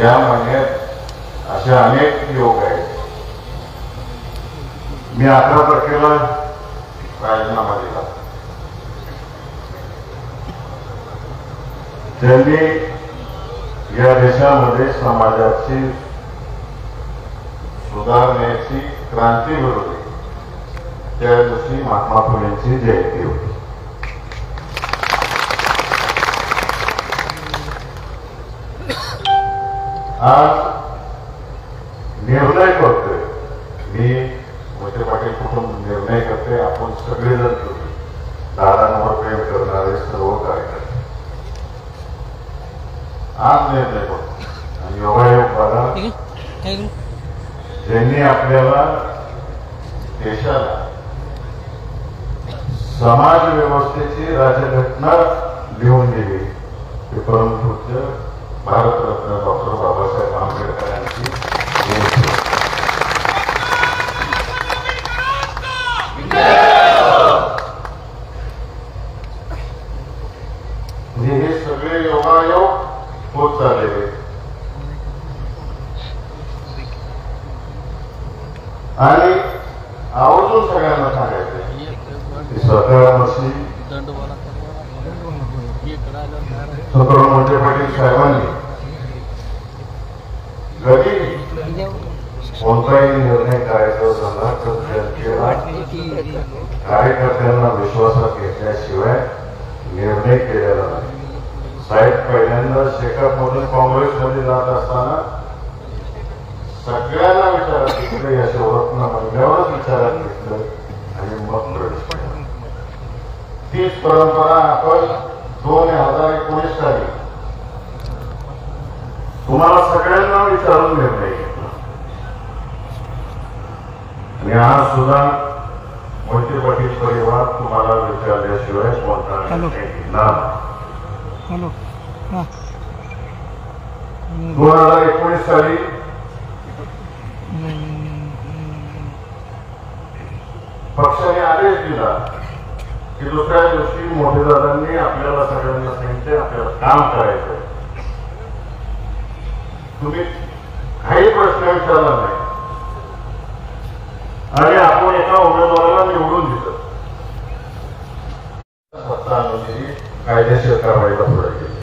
या महिन्यात असे अनेक योग आहेत. मी अकरा तारखेला राजीनामा दिला. त्यांनी या देशामध्ये समाजाची सुधारण्याची क्रांती घडवली त्या दिवशी महात्मा फुलेंची जयंती होती. आज निर्णय करतोय. मी मोठे पाटील कुटुंब निर्णय करते आपण सगळेजण दादांवर प्रेम करणारे सर्व कार्यकर्ते. आज निर्णय करतो आणि योगायोग बघा ज्यांनी आपल्याला देशाला समाज व्यवस्थेची राज्यघटना लिहून दिली ते परमपूज्य भारतरत्न डॉक्टर बाबासाहेब आंबेडकर यांची. म्हणजे हे सगळे योगायोग होत चाललेले. आणि आवर्जून सगळ्यांना सांगायचं स्वतः स्वतः मोठे पाटील साहेबांनी कोणताही निर्णय करायचा झाला तर जनतेला कार्यकर्त्यांना विश्वासात घेतल्याशिवाय निर्णय केलेला नाही साहेब पहिल्यांदा शेकापमधून काँग्रेसमध्ये जात असताना सगळ्यांना विचारात घेतलं या शोरत्न म्हणल्यावरच विचारात घेतलं आणि मग प्रवेश तीच परंपरा आपण दोन हजार एकोणीस साली तुम्हाला सगळ्यांना विचारून निर्णय घेतला आणि आज सुद्धा मोहिते पाटील परिवार तुम्हाला विचारल्याशिवाय कोणता निर्णय दोन हजार एकोणीस साली पक्षाने आदेश दिला की दुसऱ्या दिवशी मोठे दादांनी आपल्याला सगळ्यांना सांगितले आपल्याला काम करायचं तुम्ही काही प्रश्न विचारला नाही. आणि आपण एका उमेदवाराला निवडून दिलं. सत्ता कायदेशीर कारवाईला पुढे गेली.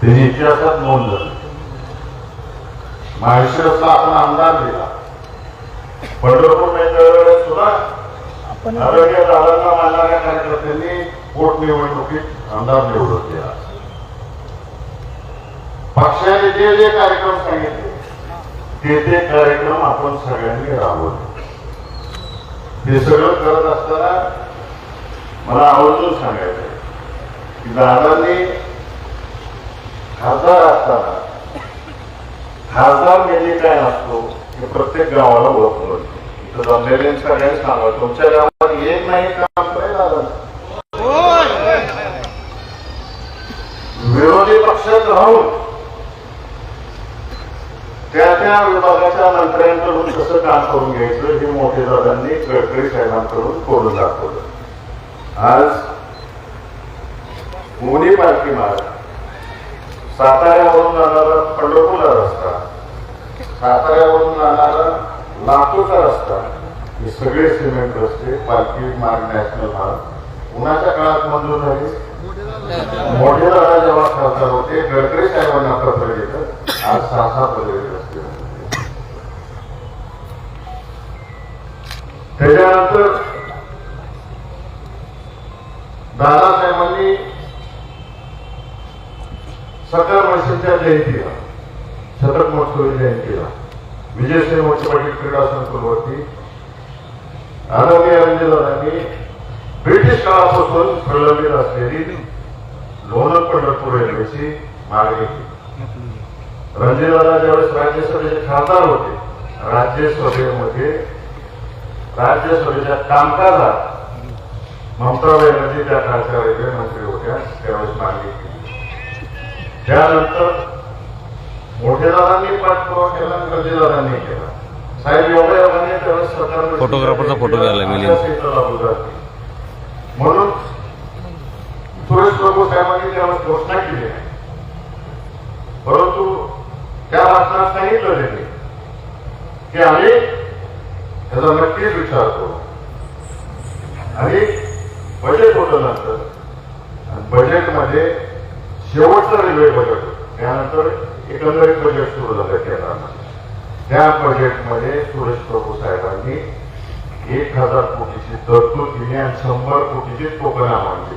त्याची इतिहासात नोंद झाली. माळशिरसला आपण आमदार दिला. पंढरपूर मेंदळवेळेस सुद्धा आरोग्य दादांना मानणाऱ्या कार्यकर्त्यांनी पोट निवडणुकीत आमदार निवडून दिला. पक्षाने जे जे कार्यक्रम सांगितले ते ते कार्यक्रम आपण सगळ्यांनी राबवले. हे सगळं करत असताना मला आवर्जून सांगायचं की दादांनी खासदार असताना खासदार म्हणजे काय नसतो हे प्रत्येक गावाला ओळखलं इथं जमलेले सगळ्यांनी सांगा तुमच्या गावात एक नाही का? त्या त्या विभागाच्या मंत्र्यांकडून कसं काम करून घ्यायचं हे मोठे दादांनी गडकरी साहेबांकडून करून दाखवलं. आज मुनी पालखी मार्ग साताऱ्यावरून जाणारा पंढरपूरला रस्ता साताऱ्यावरून जाणारा लातूरचा रस्ता हे सगळे सिमेंट रस्ते पालखी मार्ग नॅशनल मार्ग उन्हाच्या काळात मंजूर झाले. मोठे दादा जेव्हा खासदार होते गडकरी साहेबांना पत्र घेतलं आज सहा सहा पदवी रस्ते झाले. त्याच्यानंतर दादासाहेबांनी सकाळ वर्षाच्या जयंतीला शतक महोत्सवी जयंतीला विजयसिंह मोठे पाटील क्रीडा संकुलवरती आदरणीय रणजितदादांनी ब्रिटिश काळापासून प्रलंबित असलेली लोणंद पंढरपूर रेल्वेची मागणी केली. रणजितदादा ज्यावेळेस राज्यसभेचे खासदार होते राज्यसभेमध्ये राज्यसभेच्या कामकाजात ममता बॅनर्जी त्या काळच्या रेल्वे मंत्री होत्या त्यावेळेस मागणी केली. त्यानंतर मोठे दादांनी पाठपुरावा केला गरजेदारांनी केला. साहेब योगायोगाने त्यावेळेस सरकारनं फोटोग्राफरचा फोटो घ्यायला. म्हणून सुरेश प्रभू साहेबांनी त्यावेळेस घोषणा केली. नाही परंतु त्या भाषणात सांगितलं त्यांनी की आम्ही त्याचा नक्कीच विचार करू आणि बजेट होतं नंतर. बजेटमध्ये शेवटचं रेल्वे बजेट त्यानंतर एकंदरीत बजेट सुरू झालं केंद्रामध्ये त्या बजेटमध्ये सुरेश प्रभू साहेबांनी एक हजार कोटीची तरतूद दिली आणि शंभर कोटीची टोकना मांडली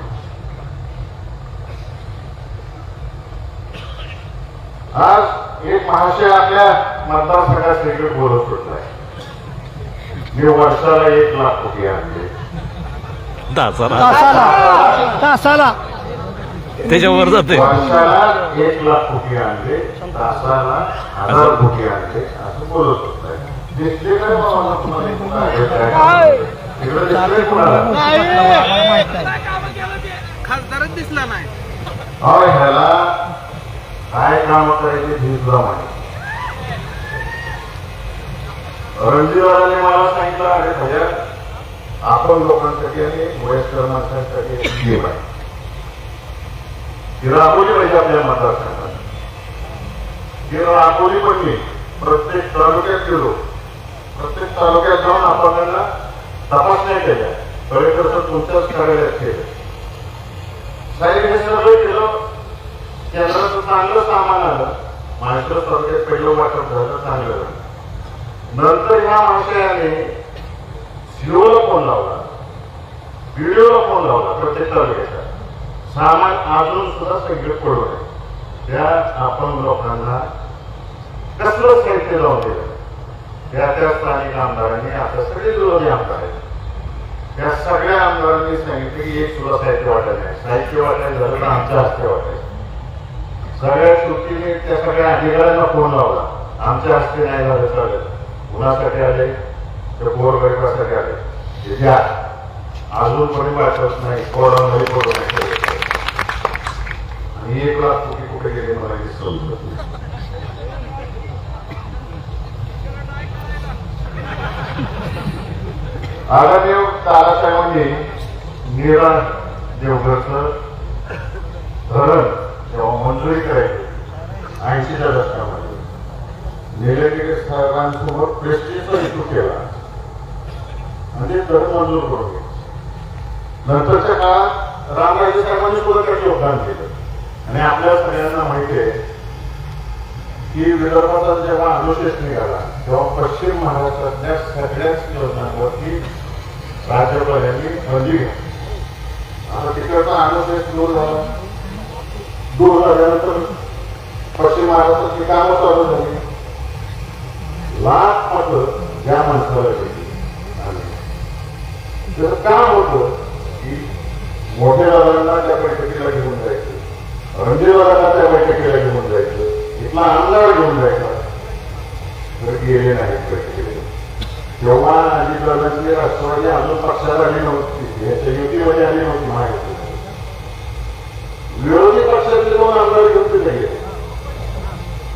आज एक महाशय आपल्या मतदारसंघात क्रिकेट बोलत सुटलाय मी वर्षाला एक लाख कोटी आणले तासाला तासाला तासाला त्याच्यावर जाते वर्षाला एक लाख कोटी आणले तासाला हजार कोटी आणले असं बोलत होत दिसले काय बाबा तुम्हाला खासदारच दिसला नाही अहो ह्याला काय काम करायचे माहिती रणजीवालाने मला सांगितलं अरे भैया आपण लोकांसाठी आणि वयस्कर माणसांसाठी एक स्कीम आहे. ती राबवली पाहिजे आपल्या मतदारसंघात. ती राबवली पण मी प्रत्येक तालुक्यात गेलो. प्रत्येक तालुक्यात जाऊन आपण त्यांना तपासण्या केल्या. खरेतर तुमच्याच कार्यालयात केलं साहेब हे सगळं केलं. केंद्राचं चांगलं सामान आलं. महाराष्ट्र तालुक्यात पहिलं वाटप झालं चांगलं झालं. नंतर या आशयाने सीओला फोन लावला. व्हिडिओला फोन लावला प्रत्येक घ्यायचा सामान अजून सुद्धा सगळे पडू आहे त्या आपण लोकांना कसलं साहित्य लावून दिलं? त्या त्या स्थानिक आमदारांनी आता सगळे विरोधी आमदार आहेत. त्या सगळ्या आमदारांनी सांगितलं की एक सुद्धा साहित्य वाटायला नाही. साहित्य वाटायला झालं तर आमच्या हस्ते वाटायचं सगळ्या सुट्टीने त्या सगळ्या अधिकाऱ्यांना फोन लावला. आमच्या हस्ते नाही झालं चालेल कुणासाठी आले? तर गोरगरिबासाठी आले. हे द्या अजून कोणी वाटत नाही. कोणा नाही कोण आणि एक लाख कुठे कुठे गेले मला हे समजत नाही. आगादेव दादासाहेबांनी नीरा देवघरचं धरण जेव्हा मंजुरी करायची ऐंशीच्या दशकामध्ये निलगिरी साहेबांसमोर प्रेस्टीजचा इशू केला. म्हणजे ते मंजूर करून नंतरच्या काळात रामराजे साहेबांनी सुद्धा त्यात योगदान केलं. आणि आपल्या सगळ्यांना माहिती आहे की विदर्भाचा जेव्हा अनुशेष निघाला तेव्हा पश्चिम महाराष्ट्रातल्या सगळ्याच योजनांवरती राज्यपालांनी बंदी घातली. आता तिकडचा अनुशेष दूर झाला. दूर झाल्यानंतर पश्चिम महाराष्ट्रातली कामं चालू झाली. लाख मत या माणसाला दिली आणि त्याचं होतं की मोठ्या दादांना त्या बैठकीला घेऊन जायचं रणजीवादांना त्या बैठकीला घेऊन जायचं इथला आमदार घेऊन जायचा तर गेले नाहीत बैठकीला. तेव्हा अजितदादांची राष्ट्रवादी अजून पक्षात आली नव्हती याच्या युतीमध्ये आली नव्हती महायुती विरोधी पक्षातले दोन आमदार घेऊन ते नाही गेले.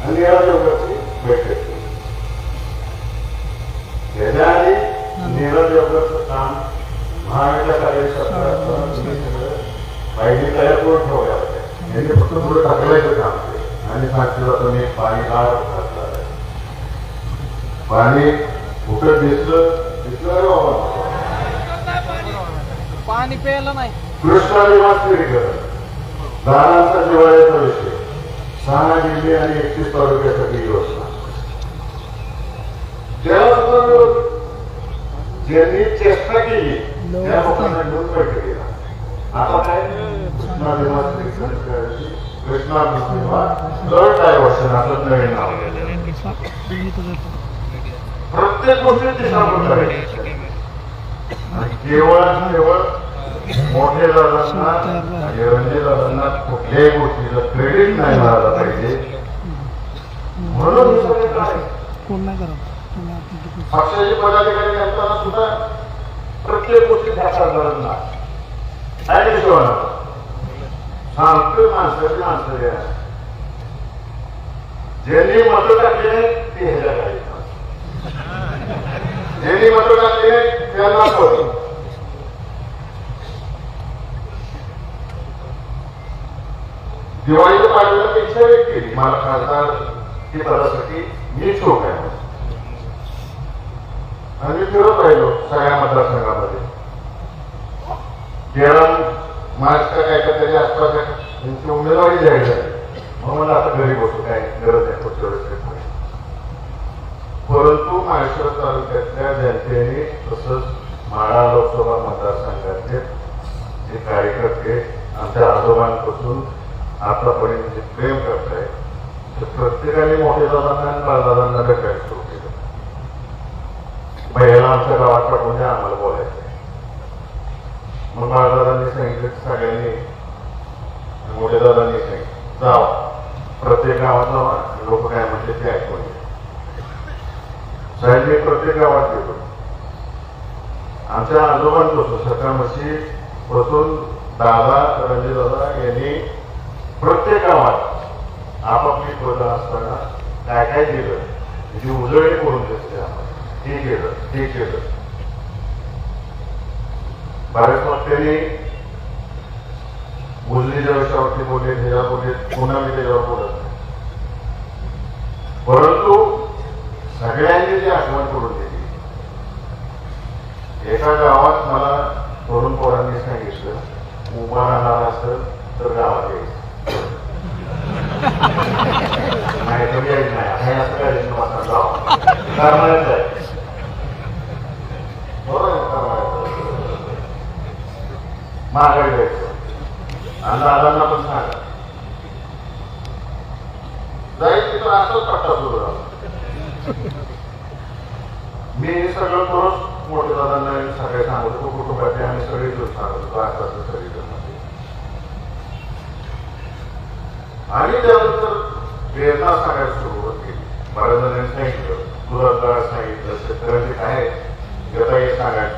आणि या दोघांची बैठक केली त्याच्या आधी नीरज योगाचं काम पाहिजे तयार करून ठेवल्या होत्या यांनी फक्त पुढे काम आणि सांगितलं पाणी घातलं. पाणी कुठं दिसलं दिसलं रे बाबा? पाणी प्यायला नाही. कृष्णा निवास निरीक्षण दारांचा जिवाळ्याचा विषय. सहा जिल्हे आणि एकतीस तालुक्यासाठी योजना त्याला सुद्धा विरोध. ज्यांनी चेष्टा केली त्या लोकांना घेऊन बैठकीला आता काय? कृष्णा ऐवजी कृष्णा डायव्हर्शन असं नवीन नाव. प्रत्येक गोष्टी दिशाभूल करायची केवळ केवळ मोठे दादांना आणि रणजित दादांना कुठल्याही गोष्टीचं क्रेडिट नाही मिळालं पाहिजे. म्हणून पक्षाचे पदाधिकारी असताना सुद्धा प्रत्येक गोष्टी खासदारांना नाही. सांगतोय माणसं माणसं या. ज्यांनी मत टाकले ते ह्याच्या काही ज्यांनी मत टाकले त्यांना पद दिवाळीच्या पाडव्याला पेक्षा केली मला खासदार ते पदासाठी मी शोक आहे. आणि फिरत राहिलो सगळ्या मतदारसंघामध्ये. केरळ महाराष्ट्र काय का त्याच्या आसपास त्यांची उमेदवारी जाहीर झाली. मग मला आता घरी बसू काय गरज आहे पुढच्या वेळेस परंतु महाराष्ट्र तालुक्यातल्या जनतेने तसंच माळा लोकसभा मतदारसंघातले जे कार्यकर्ते आमच्या आजोबांपासून आतापर्यंत जे प्रेम करताय ते प्रत्येकाने मोठे दादांना आणि बाळदादांना भेटायचो सुरू केलं मग याला आपला गावात आम्हाला बोलायचं आहे. मग महाराजांनी सांगितलं सगळ्यांनी मोठ्या दादांनी सांगितलं जावा प्रत्येक गावात जावा. लोक काय म्हणते ते ऐकून साहेब मी प्रत्येक गावात गेलो. आमच्या आजोबांपासून सकाळमशी पासून दादा रणजित दादा यांनी प्रत्येक गावात आपापली पदं असताना काय काय केलं? जी उजळणी करून दिसते आम्हाला हे केलं ते केलं बऱ्याच मग त्यांनी उजनीच्या बोलले ह्याच्या बोलले पुन्हा मी त्याच्यावर बोलत परंतु सगळ्यांनी जी आठवण करून दिली. एका गावात मला तरुण पोरांनी सांगितलं उभा राहणार असं तर गावात यायचं. नाही तर यायचं नाही. असं काय माझा गाव करमाळ्यात बरोबर आहे, माघारी आणि दादांना पण सांगा. जाईल तिथं असंच पट्टा सुरू मी हे सगळं करून मोठे दादांना सगळे सांगत होतो कुटुंबाचे आम्ही सगळे दिवस सांगत होतो असं असं आणि त्यानंतर प्रेरणा सांगायला सुरुवात केली. बऱ्याच जणांनी सांगितलं तुला सांगितलं शेतकऱ्यांचे काय गताई सांगायचं.